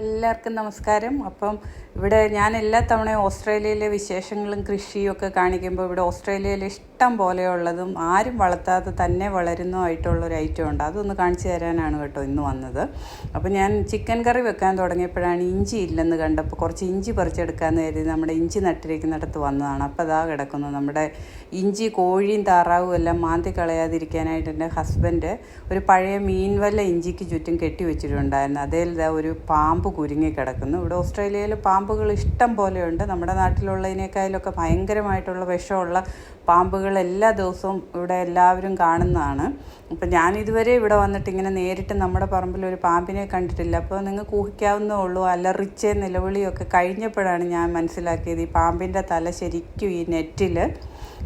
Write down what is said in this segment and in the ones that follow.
എല്ലാവർക്കും നമസ്കാരം. അപ്പം ഇവിടെ ഞാൻ എല്ലാ തവണയും ഓസ്ട്രേലിയയിലെ വിശേഷങ്ങളും കൃഷിയും ഒക്കെ കാണിക്കുമ്പോൾ ഇവിടെ ഓസ്ട്രേലിയയിൽ ഇഷ്ടം പോലെയുള്ളതും ആരും വളർത്താതെ തന്നെ വളരുന്നതുമായിട്ടുള്ള ഒരു ഐറ്റം ഉണ്ട്. അതൊന്ന് കാണിച്ചു തരാനാണ് കേട്ടോ ഇന്ന് വന്നത്. അപ്പോൾ ഞാൻ ചിക്കൻ കറി വെക്കാൻ തുടങ്ങിയപ്പോഴാണ് ഇഞ്ചി ഇല്ലെന്ന് കണ്ടപ്പോൾ കുറച്ച് ഇഞ്ചി പറിച്ചെടുക്കാമെന്ന് കരുതി നമ്മുടെ ഇഞ്ചി നട്ടിരിക്കുന്നിടത്ത് വന്നതാണ്. അപ്പോൾ അതാ കിടക്കുന്നു. നമ്മുടെ ഇഞ്ചി കോഴിയും താറാവും എല്ലാം മാന്തി കളയാതിരിക്കാനായിട്ട് എന്റെ ഹസ്ബൻഡ് ഒരു പഴയ മീൻ വല്ല ഇഞ്ചിക്ക് ചുറ്റും കെട്ടി വെച്ചിട്ടുണ്ടായിരുന്നു. അതിൽ ഒരു പാമ്പ് കുരുങ്ങി കിടക്കുന്നു. ഇവിടെ ഓസ്ട്രേലിയയിൽ പാമ്പുകൾ ഇഷ്ടം പോലെയുണ്ട്. നമ്മുടെ നാട്ടിലുള്ളതിനേക്കാളൊക്കെ ഭയങ്കരമായിട്ടുള്ള വിഷമുള്ള പാമ്പുകൾ എല്ലാ ദിവസവും ഇവിടെ എല്ലാവരും കാണുന്നതാണ്. അപ്പം ഞാനിതുവരെ ഇവിടെ വന്നിട്ട് ഇങ്ങനെ നേരിട്ട് നമ്മുടെ പറമ്പിൽ ഒരു പാമ്പിനെ കണ്ടിട്ടില്ല. അപ്പോൾ നിങ്ങൾക്ക് ഊഹിക്കാവുന്നേ ഉള്ളൂ അലറിച്ച നിലവിളിയൊക്കെ കഴിഞ്ഞപ്പോഴാണ് ഞാൻ മനസ്സിലാക്കിയത് ഈ പാമ്പിന്റെ തല ശരിക്കും ഈ നെറ്റിൽ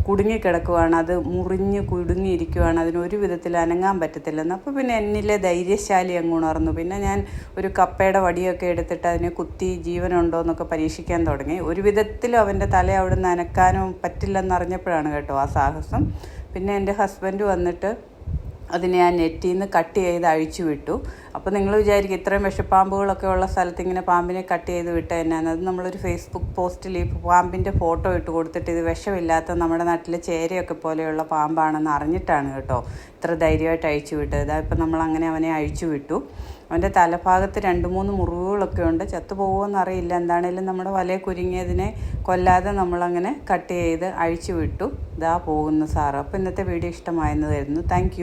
കുടുങ്ങിക്കിടക്കുവാണ്. അത് മുറിഞ്ഞ് കുടുങ്ങിയിരിക്കുവാണ്. അതിനൊരു വിധത്തിൽ അനങ്ങാൻ പറ്റത്തില്ലെന്ന്. അപ്പോൾ പിന്നെ എന്നിലെ ധൈര്യശാലി അങ്ങ് ഉണർന്നു. പിന്നെ ഞാൻ ഒരു കപ്പയുടെ വടിയൊക്കെ എടുത്തിട്ട് അതിനെ കുത്തി ജീവനുണ്ടോ എന്നൊക്കെ പരീക്ഷിക്കാൻ തുടങ്ങി. ഒരു വിധത്തിലും അവന്റെ തല അവിടെ നിന്ന് അനക്കാനും പറ്റില്ലെന്നറിഞ്ഞപ്പോഴാണ് കേട്ടോ ആ സാഹസം. പിന്നെ എന്റെ ഹസ്ബൻഡ് വന്നിട്ട് അതിനെ ആ നെറ്റിൽ നിന്ന് കട്ട് ചെയ്ത് അഴിച്ചു വിട്ടു. അപ്പോൾ നിങ്ങൾ വിചാരിക്കും ഇത്രയും വിഷപ്പാമ്പുകളൊക്കെ ഉള്ള സ്ഥലത്ത് ഇങ്ങനെ പാമ്പിനെ കട്ട് ചെയ്ത് വിട്ട തന്നെയാണ് അത് നമ്മളൊരു ഫേസ്ബുക്ക് പോസ്റ്റിൽ ഈ പാമ്പിന്റെ ഫോട്ടോ ഇട്ട് കൊടുത്തിട്ട് ഇത് വിഷമില്ലാത്ത നമ്മുടെ നാട്ടിലെ ചേരയൊക്കെ പോലെയുള്ള പാമ്പാണെന്ന് അറിഞ്ഞിട്ടാണ് കേട്ടോ ഇത്ര ധൈര്യമായിട്ട് അഴിച്ചു വിട്ടത്. ഇതാ ഇപ്പം നമ്മൾ അങ്ങനെ അവനെ അഴിച്ചു വിട്ടു. അവന്റെ തലഭാഗത്ത് രണ്ട് മൂന്ന് മുറിവുകളൊക്കെ ഉണ്ട്. ചത്തുപോകുമെന്ന് അറിയില്ല. എന്താണേലും നമ്മുടെ വലയെ കുരുങ്ങിയതിനെ കൊല്ലാതെ നമ്മളങ്ങനെ കട്ട് ചെയ്ത് അഴിച്ചു വിട്ടു. ഇതാ പോകുന്നു സാറ്. അപ്പോൾ ഇന്നത്തെ വീഡിയോ ഇഷ്ടമായെന്ന് തരുന്നു താങ്ക്